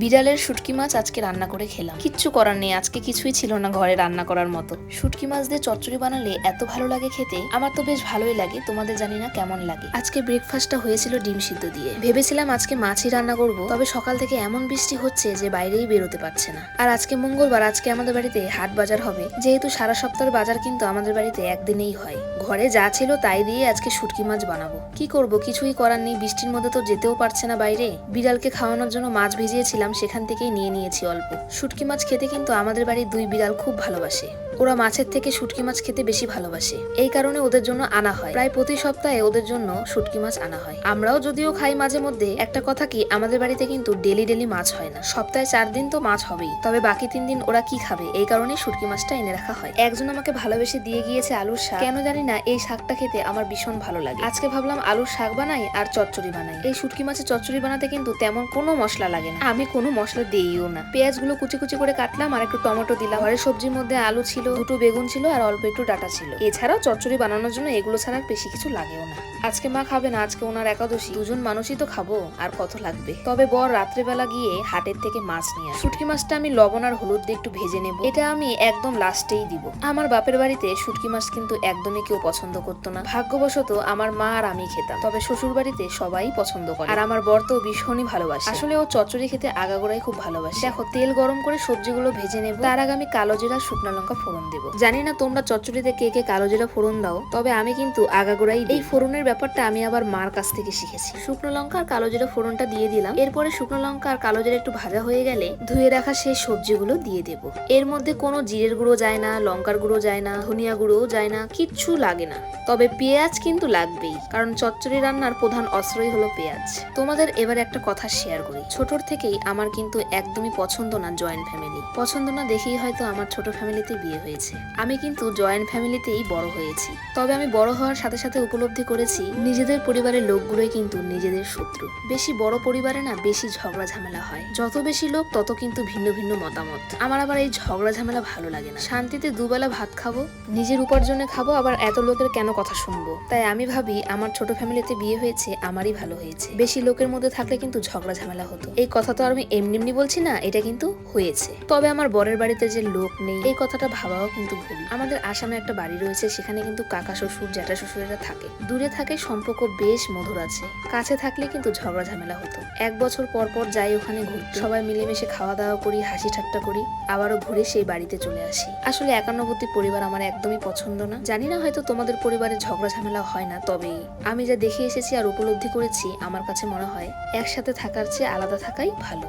বিড়ালের শুটকি মাছ আজকে রান্না করে খেলাম। কিচ্ছু করার নেই, আজকে কিছুই ছিল না ঘরে রান্না করার মতো। শুটকি মাছ দিয়ে চচ্চড়ি বানালে এত ভালো লাগে খেতে, আমার তো বেশ ভালোই লাগে, তোমাদের জানি না কেমন লাগে। আজকে ব্রেকফাস্টটা হয়েছিল ডিম সিদ্ধ দিয়ে। ভেবেছিলাম আজকে মাছই রান্না করব, তবে সকাল থেকে এমন বৃষ্টি হচ্ছে যে বাইরেই বেরোতে পারছে না। আর আজকে মঙ্গলবার, আজকে আমাদের বাড়িতে হাট বাজার হবে। যেহেতু সারা সপ্তাহের বাজার কিন্তু আমাদের বাড়িতে একদিনেই হয়। ঘরে যা ছিল তাই দিয়ে আজকে শুটকি মাছ বানাবো। কি করব, কিছুই করার নেই, বৃষ্টির মধ্যে তো যেতেও পারছে না বাইরে। বিড়ালকে খাওয়ানোর জন্য মাছ ভিজিয়েছিলাম। সেখান থেকেই নিয়ে নিয়েছি অল্প। শুটকি মাছ খেতে কিন্তু আমাদের বাড়ির দুই বিড়াল খুব ভালোবাসে। ওরা মাছের থেকে শুটকি মাছ খেতে বেশি ভালোবাসে। এই কারণে ওদের জন্য আনা হয়। প্রায় প্রতি সপ্তাহে ওদের জন্য শুটকি মাছ আনা হয়। আমরাও যদিও খাই মাঝে মধ্যে, একটা কথা কি, আমাদের বাড়িতে কিন্তু ডেলি ডেলি মাছ হয় না। সপ্তাহে চার দিন তো মাছ হবেই। তবে বাকি তিন দিন ওরা কি খাবে, এই কারণে শুটকি মাছটা এনে রাখা হয়। একজন আমাকে ভালোবেসে দিয়ে গিয়েছে আলুর শাক। কেন জানি না, এই শাকটা খেতে আমার ভীষণ ভালো লাগে। আজকে ভাবলাম আলুর শাক বানাই আর চচ্চড়ি বানাই। এই শুটকি মাছের চচ্চড়ি বানাতে কিন্তু তেমন কোনো মশলা লাগে না। আমি কোনো মশলা দিইও না। পেঁয়াজগুলো কুচি কুচি করে কাটলাম আর একটু টমেটো দিলাম। ঘরের সবজির মধ্যে আলু ছিল দুটো বেগুন ছিল আর অল্প একটু ডাটা ছিল। এছাড়াও চচ্চড়ি বানানোর জন্য এগুলো ছাড়া বেশি কিছু লাগেও না। আজকে মা খাবে না, আজকে ওনার একাদশী। দুজন মানুষই তো খাব, আর কত লাগবে? তবে বর রাত্রেবেলা গিয়ে হাটের থেকে মাছ নিয়ে আসে। শুটকি মাছটা আমি লবণ আর হলুদ দিয়ে একটু ভেজে নেব। এটা আমি একদম লাস্টেই দিব। আমার বাপের বাড়িতে শুটকি মাছ কিন্তু একদমই কেউ পছন্দ করতো না। ভাগ্যবশত আমার মা আর আমি খেতাম। তবে শ্বশুর বাড়িতে সবাই পছন্দ করে। আর আমার বর তো ভীষণই ভালোবাসে। আসলে ও চচ্চড়ি খেতে আগাগোড়াই খুব ভালোবাসে। দেখো, তেল গরম করে সবজিগুলো ভেজে নেব। তার আগে আমি কালো জিরা শুকনো লঙ্কা ফোড়ন দেবো। জানি না তোমরা চচ্চড়িতে কে কে কালো জিরা ফোড়ন দাও, তবে আমি কিন্তু আগাগোড়াই এই ফোড়নের ব্যাপারটা আমি আবার মার কাছ থেকে শিখেছি। শুকনো লঙ্কা আর কালো জিরা ফোড়নটা দিয়ে দিলাম। এরপরে শুকনো লঙ্কা আর কালো জিরা একটু ভাজা হয়ে গেলে ধুয়ে রাখা সেই সবজিগুলো দিয়ে দেব। এর মধ্যে কোনো জিরের গুঁড়ো যায় না, লঙ্কার গুঁড়ো যায় না, ধনিয়া গুঁড়োও যায় না, কিচ্ছু লাগে না। তবে পেঁয়াজ কিন্তু লাগবেই, কারণ চচ্চড়ি রান্নার প্রধান অস্ত্রই হলো পেঁয়াজ। তোমাদের এবার একটা কথা শেয়ার করি। ছোটর থেকেই আমার কিন্তু একদমই পছন্দ না জয়েন্ট ফ্যামিলি পছন্দ না দেখেই হয়তো আমার ছোট ফ্যামিলিতে বিয়ে হয়েছে। আমি কিন্তু জয়েন্ট ফ্যামিলিতেই বড় হয়েছি। তবে আমি বড় হওয়ার সাথে সাথে উপলব্ধি করেছি, নিজেদের পরিবারের লোকগুলোই কিন্তু নিজেদের শত্রু। বেশি বড় পরিবারে না বেশি ঝগড়া ঝামেলা হয়। যত বেশি লোক, তত কিন্তু ভিন্ন ভিন্ন মতামত। আমার আবার এই ঝগড়া ঝামেলা ভালো লাগে না। শান্তিতে দুবেলা ভাত খাব, নিজের উপার্জনে খাব, আবার এত লোকের কেন কথা শুনব? তাই আমি ভাবি, আমার ছোট ফ্যামিলিতে বিয়ে হয়েছে, আমারই ভালো হয়েছে। বেশি লোকের মধ্যে থাকলে কিন্তু ঝগড়া ঝামেলা হতো। এই কথা তো আর আমি এমনি এমনি বলছি না, এটা কিন্তু হয়েছে। তবে আমার বরের বাড়িতে যে লোক নেই, এই কথাটা ভাবাও কিন্তু ভুল আমাদের আসামে একটা বাড়ি রয়েছে, সেখানে কিন্তু কাকা শ্বশুর, জ্যাঠা শ্বশুরেরা থাকে। দূরে থাকে সম্পর্ক বেশ মধুর আছে। কাছে থাকলে কিন্তু ঝগড়া ঝামেলা হতো। এক বছর পর পর যাই ওখানে ঘুরতে। সবাই মিলেমিশে খাওয়া দাওয়া করি হাসি ঠাট্টা করি, আবারও ঘুরে সেই বাড়িতে চলে আসি। আসলে একান্নবর্তী পরিবার আমার একদমই পছন্দ না। জানি না হয়তো তোমাদের পরিবারে ঝগড়া ঝামেলা হয় না তবে আমি যা দেখে এসেছি আর উপলব্ধি করেছি, আমার কাছে মনে হয়, একসাথে থাকার চেয়ে আলাদা থাকাই ভালো।